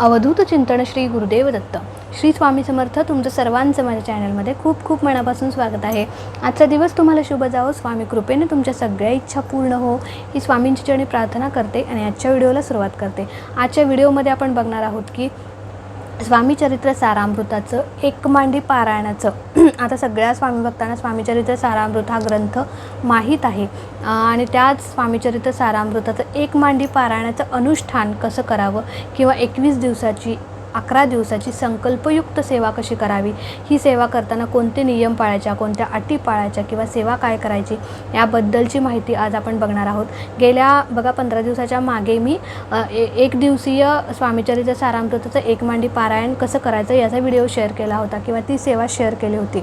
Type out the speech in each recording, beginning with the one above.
अवधूत चिंतन श्री गुरुदेव दत्त. श्री स्वामी समर्थ तुमचं सर्वांचं माझ्या चॅनलमध्ये खूप खूप मनापासून स्वागत आहे. आजचा दिवस तुम्हाला शुभ जावो. स्वामी कृपेने तुमच्या सगळ्या इच्छा पूर्ण हो. ही स्वामींची चरणी प्रार्थना करते आणि आजच्या व्हिडिओला सुरुवात करते. आजच्या व्हिडिओमध्ये आपण बघणार आहोत की स्वामी चरित्र सारामृताचं एक मांडी पारायणाचं. आता सगळ्या स्वामी भक्तांना स्वामीचरित्र सारामृत हा ग्रंथ माहीत आहे. आणि त्याच स्वामी चरित्र सारामृताचं एक मांडी पारायणाचं अनुष्ठान कसं करावं किंवा एकवीस दिवसाची अकरा दिवसाची संकल्पयुक्त सेवा कशी करावी? ही सेवा करताना कोणते नियम पाळायच्या कोणत्या अटी पाळायच्या किंवा सेवा काय करायची याबद्दलची माहिती आज आपण बघणार आहोत. गेल्या बघा पंधरा दिवसाच्या मागे मी एक दिवसीय स्वामीचरित्र सारामृताचं एक मांडी पारायण कसं करायचं याचा व्हिडिओ शेअर केला होता किंवा ती सेवा शेअर केली होती.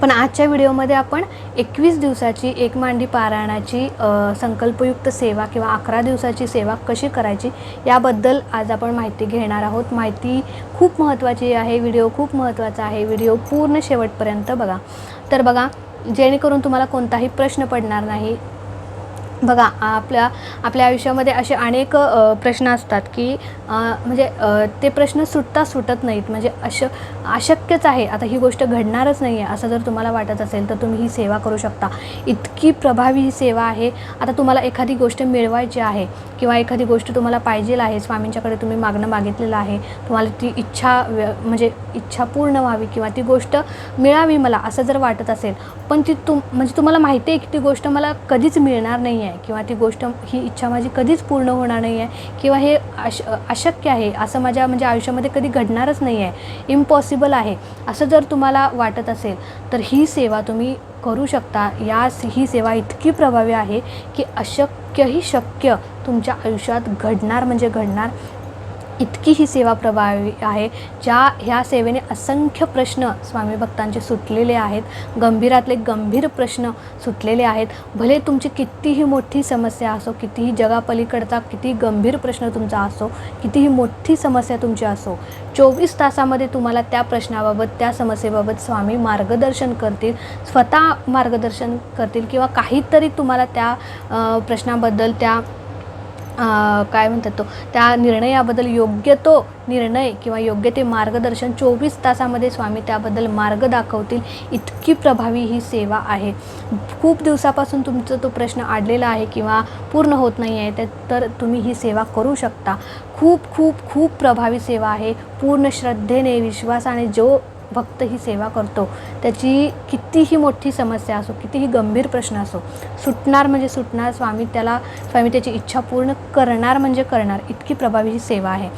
पण आजच्या व्हिडिओमध्ये आपण एकवीस दिवसाची एक मांडी पारायणाची संकल्पयुक्त सेवा किंवा अकरा दिवसाची सेवा कशी करायची याबद्दल आज आपण माहिती घेणार आहोत. माहिती खूप महत्त्वाची आहे व्हिडिओ खूप महत्त्वाचा आहे व्हिडिओ पूर्ण शेवटपर्यंत बघा. तर बघा जेणेकरून तुम्हाला कोणताही प्रश्न पडणार नाही बघा आपल्या आपल्या आयुष्यामध्ये असे अनेक प्रश्न असतात की म्हणजे ते प्रश्न सुटता सुटत नाहीत. म्हणजे अश अशक्यच आहे. आता ही गोष्ट घडणारच नाही आहे असं जर तुम्हाला वाटत असेल तर तुम्ही ही सेवा करू शकता. इतकी प्रभावी ही सेवा आहे. आता तुम्हाला एखादी गोष्ट मिळवायची आहे किंवा एखादी गोष्ट तुम्हाला पाहिजे आहे स्वामींच्याकडे तुम्ही मागणं मागितलेलं आहे तुम्हाला ती इच्छा व्य- म्हणजे इच्छा पूर्ण व्हावी किंवा ती गोष्ट मिळावी मला असं जर वाटत असेल पण ती तुम म्हणजे तुम्हाला माहिती आहे की ती गोष्ट मला कधीच मिळणार नाही आहे किंवा ती गोष्ट ही इच्छा माझी कधीच पूर्ण होणार नाही आहे किंवा हे अश अशक्य आहे असं माझ्या म्हणजे आयुष्यामध्ये कधी घडणारच नाही आहे इम्पॉसिबल आहे. असं जर तुम्हाला वाटत असेल तर ही सेवा तुम्ही करू शकता. या ही सेवा इतकी प्रभावी आहे की अशक्यही शक्य तुमच्या आयुष्यात घडणार म्हणजे घडणार. इतकी ही सेवा प्रभावी आहे ज्या ह्या सेवेने असंख्य प्रश्न स्वामी भक्तांचे सुटलेले आहेत गंभीरातले गंभीर प्रश्न सुटलेले आहेत. भले तुमची कितीही मोठी समस्या असो कितीही जगापलीकडचा किती गंभीर प्रश्न तुमचा असो कितीही मोठी समस्या तुमची असो चोवीस तासामध्ये तुम्हाला त्या प्रश्नाबाबत त्या समस्येबाबत स्वामी मार्गदर्शन करतील स्वतः मार्गदर्शन करतील किंवा काहीतरी तुम्हाला त्या प्रश्नाबद्दल त्या काय म्हणतात तो त्या निर्णयाबद्दल योग्य तो निर्णय किंवा योग्य ते मार्गदर्शन चोवीस तासामध्ये स्वामी त्याबद्दल मार्ग दाखवतील इतकी प्रभावी ही सेवा आहे. खूप दिवसापासून तुमचा तो प्रश्न अडलेला आहे किंवा पूर्ण होत नाही आहे ते तर तुम्ही ही सेवा करू शकता. खूप खूप खूप प्रभावी सेवा आहे. पूर्ण श्रद्धेने विश्वासाने जो भक्त ही सेवा करतो. त्याची कितीही मोठी समस्या असो कितीही गंभीर प्रश्न असो सुटणार म्हणजे सुटणार स्वामी त्याला स्वामी त्याची इच्छा पूर्ण करणार म्हणजे करणार इतकी प्रभावी ही सेवा आहे.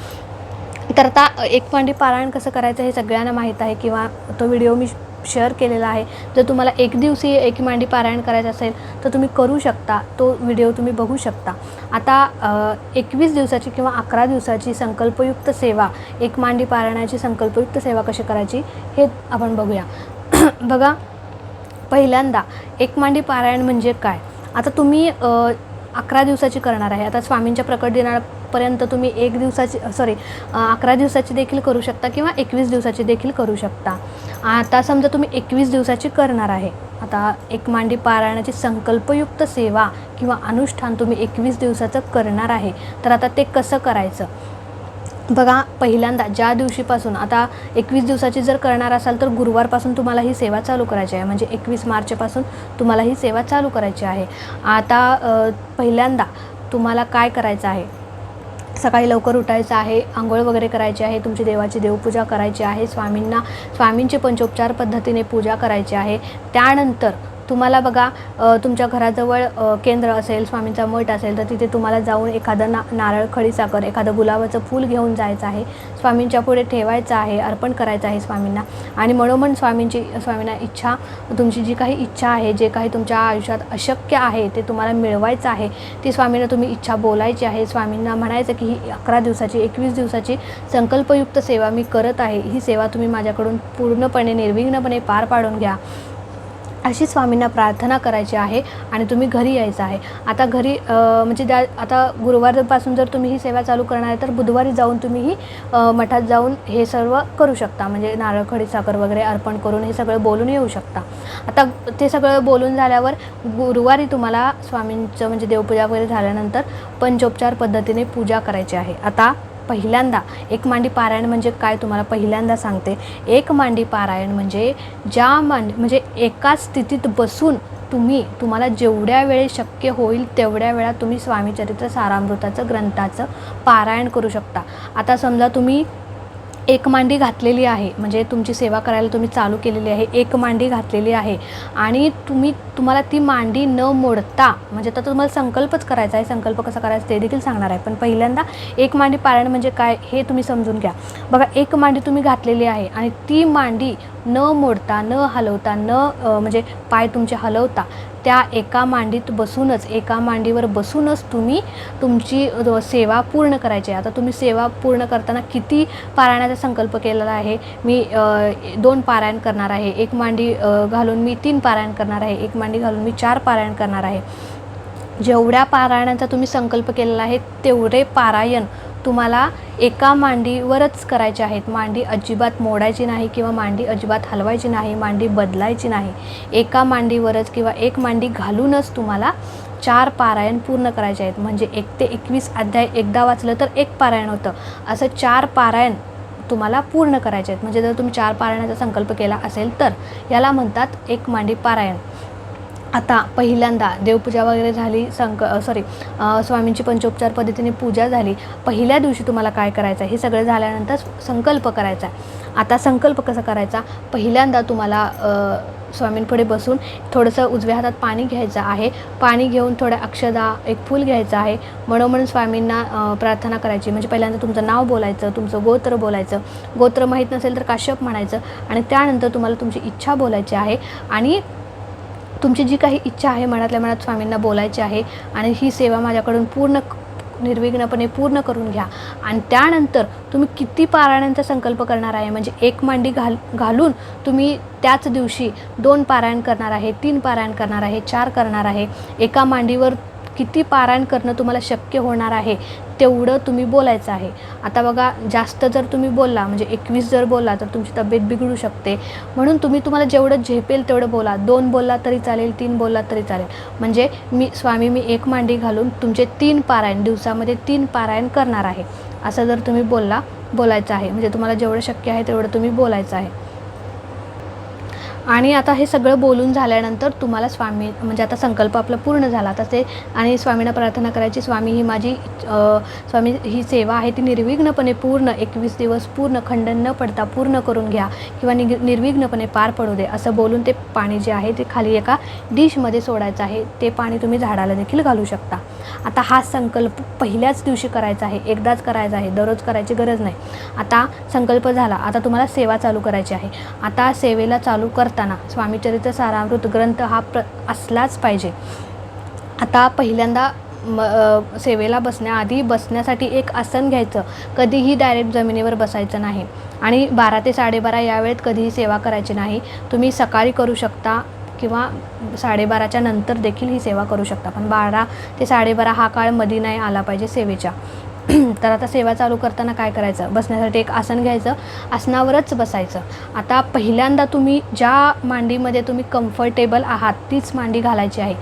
तर आता एक पांडे पारायण कसं करायचं हे सगळ्यांना माहीत आहे किंवा तो व्हिडिओ मी शेअर केलेला आहे. जर तुम्हाला एक दिवसीय एक मांडी पारायण करायचं असेल तर तुम्ही करू शकता. तो व्हिडिओ तुम्ही बघू शकता. आता एकवीस दिवसाची किंवा अकरा दिवसाची संकल्पयुक्त सेवा एक मांडी पारायणाची संकल्पयुक्त सेवा कशी करायची हे आपण बघूया. बघा पहिल्यांदा एक मांडी पारायण म्हणजे काय? आता तुम्ही अकरा दिवसाची करणार आहे. आता स्वामींच्या प्रकट दिनापर्यंत तुम्ही एक दिवसाची सॉरी अकरा दिवसाची देखील करू शकता किंवा एकवीस दिवसाची देखील करू शकता. आता समजा तुम्ही एकवीस दिवसाची करणार आहे. आता एक मांडी पारायणाची संकल्पयुक्त सेवा किंवा अनुष्ठान तुम्ही एकवीस दिवसाचं करणार आहे. तर आता ते कसं करायचं? बघा पहिल्यांदा ज्या दिवशीपासून आता एकवीस दिवसाची जर करणार असाल तर गुरुवारपासून तुम्हाला ही सेवा चालू करायची आहे. म्हणजे एकवीस मार्चपासून तुम्हाला ही सेवा चालू करायची आहे. आता पहिल्यांदा तुम्हाला काय करायचं आहे? सकाळी लवकर उठायचं आहे आंघोळ वगैरे करायची आहे तुमची देवाची देवपूजा करायची आहे स्वामींना स्वामींची पंचोपचार पद्धतीने पूजा करायची आहे. त्यानंतर तुम्हाला बघा तुमच्या घराजवळ केंद्र असेल स्वामींचा मठ असेल तर तिथे तुम्हाला जाऊन एखादं ना नारळ खडी साखर एखादं गुलाबाचं फूल घेऊन जायचं आहे. स्वामींच्या पुढे ठेवायचं आहे अर्पण करायचं आहे स्वामींना. आणि मनोमन स्वामींची स्वामींना इच्छा तुमची जी काही इच्छा आहे जे काही तुमच्या आयुष्यात अशक्य आहे ते तुम्हाला मिळवायचं आहे ती स्वामींना तुम्ही इच्छा बोलायची आहे. स्वामींना म्हणायचं की ही अकरा दिवसाची एकवीस दिवसाची संकल्पयुक्त सेवा मी करत आहे. ही सेवा तुम्ही माझ्याकडून पूर्णपणे निर्विघ्नपणे पार पाडून घ्या. अशी स्वामींना प्रार्थना करायची आहे आणि तुम्ही घरी यायचं आहे. आता घरी म्हणजे त्या आता गुरुवारपासून जर तुम्ही ही सेवा चालू करणार आहे तर बुधवारी जाऊन तुम्ही ही मठात जाऊन हे सर्व करू शकता. म्हणजे नारळ खडी साखर वगैरे अर्पण करून हे सगळं बोलून येऊ शकता. आता ते सगळं बोलून झाल्यावर गुरुवारी तुम्हाला स्वामींचं म्हणजे देवपूजा वगैरे झाल्यानंतर पंचोपचार पद्धतीने पूजा करायची आहे. आता पहिल्यांदा एक मांडी पारायण म्हणजे काय तुम्हाला पहिल्यांदा सांगते. एक मांडी पारायण म्हणजे ज्या मांडी म्हणजे एका स्थितीत बसून तुम्ही तुम्हाला जेवढ्या वेळेस शक्य होईल तेवढ्या वेळा तुम्ही स्वामीचरित्र सारामृताचं ग्रंथाचं पारायण करू शकता. आता समजा तुम्ही एक मांडी घातलेली आहे. म्हणजे तुमची सेवा करायला तुम्ही चालू केलेली आहे. एक मांडी घातलेली आहे. आणि तुम्ही तुम्हाला ती मांडी न मोडता म्हणजे आता तुम्हाला संकल्पच करायचा आहे. संकल्प कसा करायचा ते देखील सांगणार आहे. पण पहिल्यांदा एक मांडी पारायण म्हणजे काय हे तुम्ही समजून घ्या. बघा एक मांडी तुम्ही घातलेली आहे आणि ती मांडी न मोडता न हलवता न म्हणजे पाय तुमचे हलवता त्या एका मांडीत बसूनच एका मांडीवर बसूनच तुम्ही तुमची सेवा पूर्ण करायची आहे. आता तुम्ही सेवा पूर्ण करताना किती पारायणाचा संकल्प केलेला आहे? मी दोन पारायण करणार आहे. एक मांडी घालून मी तीन पारायण करणार आहे. एक मांडी घालून मी चार पारायण करणार आहे. जेवढ्या पारायणांचा तुम्ही संकल्प केलेला आहे तेवढे पारायण तुम्हाला एका मांडीवरच करायचे आहेत. मांडी अजिबात मोडायची नाही किंवा मांडी अजिबात हलवायची नाही मांडी बदलायची नाही. एका मांडीवरच किंवा एक मांडी घालूनच तुम्हाला चार पारायण पूर्ण करायचे आहेत. म्हणजे एक ते एकवीस अध्याय एकदा वाचलं तर एक पारायण होतं. असं चार पारायण तुम्हाला पूर्ण करायचे आहेत. म्हणजे जर तुम्ही चार पारायणाचा संकल्प केला असेल तर याला म्हणतात एक मांडी पारायण. आता पहिल्यांदा देवपूजा वगैरे झाली संक सॉरी स्वामींची पंचोपचार पद्धतीने पूजा झाली. पहिल्या दिवशी तुम्हाला काय करायचं आहे? हे सगळं झाल्यानंतर संकल्प करायचा आता संकल्प कसा करायचा? पहिल्यांदा तुम्हाला स्वामींपुढे बसून थोडंसं उजव्या हातात पाणी घ्यायचं आहे. पाणी घेऊन थोड्या अक्षदा एक फूल घ्यायचं आहे. मनोमन स्वामींना प्रार्थना करायची. म्हणजे पहिल्यांदा तुमचं नाव बोलायचं तुमचं गोत्र बोलायचं. गोत्र माहीत नसेल तर काश्यप म्हणायचं. आणि त्यानंतर तुम्हाला तुमची इच्छा बोलायची आहे. आणि तुमची जी काही इच्छा आहे मनातल्या मनात स्वामींना बोलायची आहे आणि ही सेवा माझ्याकडून पूर्ण निर्विघ्नपणे पूर्ण करून घ्या. आणि त्यानंतर तुम्ही किती पारायणांचा संकल्प करणार आहे? म्हणजे एक मांडी घाल घालून तुम्ही त्याच दिवशी दोन पारायण करणार आहे तीन पारायण करणार आहे चार करणार आहे. एका मांडीवर किती पारायण करणं तुम्हाला शक्य होणार आहे? तेवढं तुम्ही बोलायचं आहे. आता बघा जास्त जर तुम्ही बोलला म्हणजे एकवीस जर बोलला तर तुमची तब्येत बिघडू शकते. म्हणून तुम्ही तुम्हाला जेवढं झेपेल तेवढं बोला. दोन बोलला तरी चालेल तीन बोलला तरी चालेल. म्हणजे मी स्वामी मी एक मांडी घालून तुमचे तीन पारायण दिवसामध्ये तीन पारायण करणार आहे. असं जर तुम्ही बोलला बोलायचं आहे. म्हणजे तुम्हाला जेवढं शक्य आहे तेवढं तुम्ही बोलायचं आहे. आणि आता हे सगळं बोलून झाल्यानंतर तुम्हाला स्वामी म्हणजे आता संकल्प आपला पूर्ण झाला. आता ते आणि स्वामींना प्रार्थना करायची स्वामी ही माझी स्वामी ही सेवा आहे ती निर्विघ्नपणे पूर्ण एकवीस दिवस पूर्ण खंडन न पडता पूर्ण करून घ्या किंवा निग निर्विघ्नपणे पार पडू दे असं बोलून ते पाणी जे आहे ते खाली एका डिशमध्ये सोडायचं आहे. ते पाणी तुम्ही झाडाला देखील घालू शकता. आता हा संकल्प पहिल्याच दिवशी करायचा आहे एकदाच करायचा आहे दररोज करायची गरज नाही. आता संकल्प झाला आता तुम्हाला सेवा चालू करायची आहे. आता सेवेला चालू कर करताना स्वामीचरित्र सारामृत ग्रंथ हा प्र असलाच पाहिजे. आता पहिल्यांदा म सेवेला बसण्याआधी बसण्यासाठी एक आसन घ्यायचं. कधीही डायरेक्ट जमिनीवर बसायचं नाही. आणि बारा ते साडेबारा या वेळेत कधीही सेवा करायची नाही. तुम्ही सकाळी करू शकता किंवा साडेबाराच्या नंतर देखील ही सेवा करू शकता. पण बारा ते साडेबारा हा काळमध्ये नाही आला पाहिजे सेवेच्या. तर आता सेवा चालू करताना काय करायचं? बसण्यासाठी एक आसन घ्यायचं. आसनावरच बसायचं. आता पहिल्यांदा तुम्ही ज्या मांडीमध्ये तुम्ही कम्फर्टेबल आहात तीच मांडी घालायची आहे.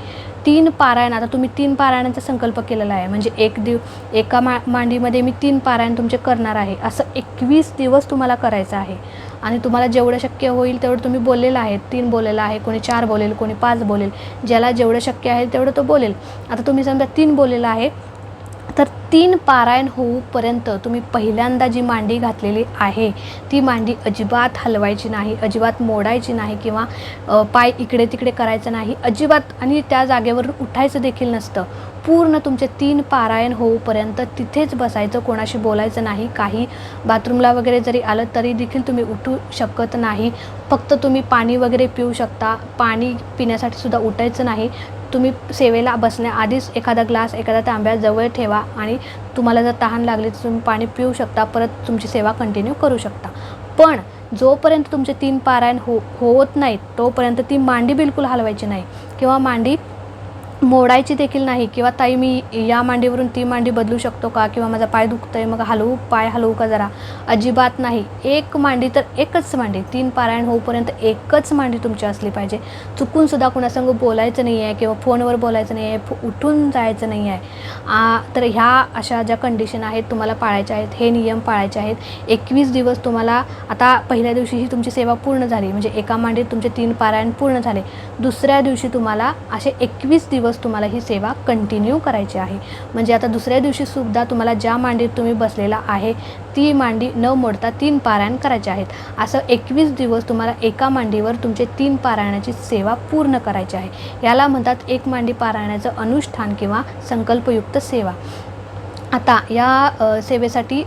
तीन पारायण आता तुम्ही तीन पारायणाचा संकल्प केलेला आहे. म्हणजे एक दिव एका मा मांडीमध्ये मी तीन पारायण तुमचे करणार आहे. असं एकवीस दिवस तुम्हाला करायचं आहे. आणि तुम्हाला जेवढं शक्य होईल तेवढं तुम्ही बोललेलं आहे. तीन बोललेलं आहे कोणी चार बोलेल कोणी पाच बोलेल. ज्याला जेवढं शक्य आहे तेवढं तो बोलेल. आता तुम्ही समजा तीन बोललेलं आहे. तीन पारायण होऊपर्यंत तुम्ही पहिल्यांदा जी मांडी घातलेली आहे ती मांडी अजिबात हलवायची नाही अजिबात मोडायची नाही किंवा पाय इकडे तिकडे करायचं नाही अजिबात आणि त्या जागेवरून उठायचं देखील नसतं. पूर्ण तुमचे तीन पारायण होऊपर्यंत तिथेच बसायचं कोणाशी बोलायचं नाही काही बाथरूमला वगैरे जरी आलं तरी देखील तुम्ही उठू शकत नाही. फक्त तुम्ही पाणी वगैरे पिऊ शकता. पाणी पिण्यासाठी सुद्धा उठायचं नाही. तुम्ही सेवेला बसण्याआधीच एखादा ग्लास एखादा तांब्या जवळ ठेवा आणि तुम्हाला जर तहान लागली तर तुम्ही पाणी पिऊ शकता परत तुमची सेवा कंटिन्यू करू शकता. पण जोपर्यंत तुमचे तीन पारायण हो होत नाहीत तोपर्यंत ती मांडी बिलकुल हलवायची नाही. किंवा मांडी मोडायची देखील नाही किंवा ताई मी या मांडीवरून ती मांडी बदलू शकतो का? किंवा माझा पाय दुखतोय मग हलवू पाय हलवू का जरा? अजिबात नाही. एक मांडी तर एकच मांडी तीन पारायण होऊपर्यंत एकच मांडी तुमची असली पाहिजे. चुकूनसुद्धा कुणासंग बोलायचं नाही आहे किंवा फोनवर बोलायचं नाही आहे उठून जायचं नाही आहे. तर ह्या अशा ज्या कंडिशन आहेत तुम्हाला पाळायच्या आहेत हे नियम पाळायचे आहेत. एकवीस दिवस तुम्हाला आता पहिल्या दिवशी ही तुमची सेवा पूर्ण झाली. म्हणजे एका मांडीत तुमचे तीन पारायण पूर्ण झाले. दुसऱ्या दिवशी तुम्हाला असे एकवीस दिवस तुम्हाला ही सेवा कंटिन्यू करायची आहे. म्हणजे आता दुसऱ्या दिवशी सुद्धा तुम्हाला ज्या मांडीत तुम्ही बसलेला आहे ती मांडी न मोडता तीन पारायण करायचे आहेत. असं एकवीस दिवस तुम्हाला एका मांडीवर तुमचे तीन पारायणाची सेवा पूर्ण करायची आहे. याला म्हणतात एक मांडी पारायणाचं अनुष्ठान किंवा संकल्पयुक्त सेवा. आता या सेवेसाठी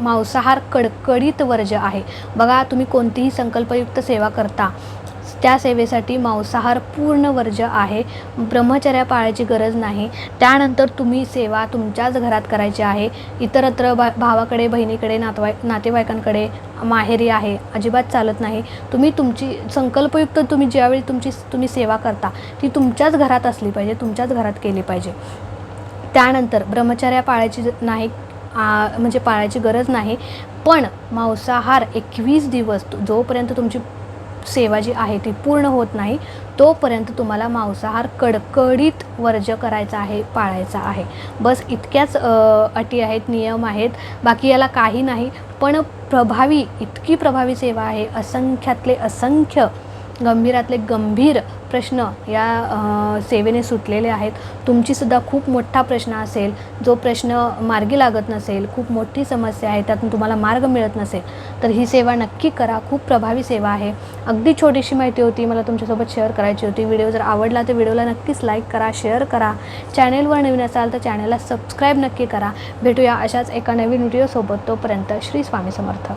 मांसाहार कडकडीत वर्ज आहे. बघा तुम्ही कोणतीही संकल्पयुक्त सेवा करता त्या सेवेसाठी मांसाहार पूर्ण वर्ज आहे. ब्रह्मचर्य पाळायची गरज नाही. त्यानंतर तुम्ही सेवा तुमच्याच घरात करायची आहे. इतरत्र भा भावाकडे बहिणीकडे नातवाई नातेवाईकांकडे माहेरी आहे. अजिबात चालत नाही. तुम्ही तुमची संकल्पयुक्त तुम्ही ज्यावेळी तुमची तुम्ही सेवा करता ती तुमच्याच घरात असली पाहिजे तुमच्याच घरात केली पाहिजे. त्यानंतर ब्रह्मचर्या पाळायची ज- नाही आ, म्हणजे पाळायची गरज नाही. पण मांसाहार एकवीस दिवस जोपर्यंत तुमची सेवा जी आहे ती पूर्ण होत नाही तोपर्यंत तुम्हाला मांसाहार कडकडीत वर्ज करायचा आहे पाळायचा आहे. बस इतक्याच अटी आहेत नियम आहेत. बाकी याला काही नाही पण प्रभावी इतकी प्रभावी सेवा आहे. असंख्यातले असंख्य गंभीरातले गंभीर प्रश्न या सेवेने सुटलेले आहेत. तुमचीसुद्धा खूप मोठा प्रश्न असेल. जो प्रश्न मार्गी लागत नसेल खूप मोठी समस्या आहे त्यातून तुम्हाला मार्ग मिळत नसेल तर ही सेवा नक्की करा. खूप प्रभावी सेवा आहे. अगदी छोटीशी माहिती होती मला तुमच्यासोबत शेअर करायची होती. व्हिडिओ जर आवडला तर व्हिडिओला नक्कीच लाईक करा शेअर करा. चॅनेलवर नवीन असाल तर चॅनलला सबस्क्राईब नक्की करा. भेटूया अशाच एका नवीन व्हिडिओसोबत. तोपर्यंत श्री स्वामी समर्थ.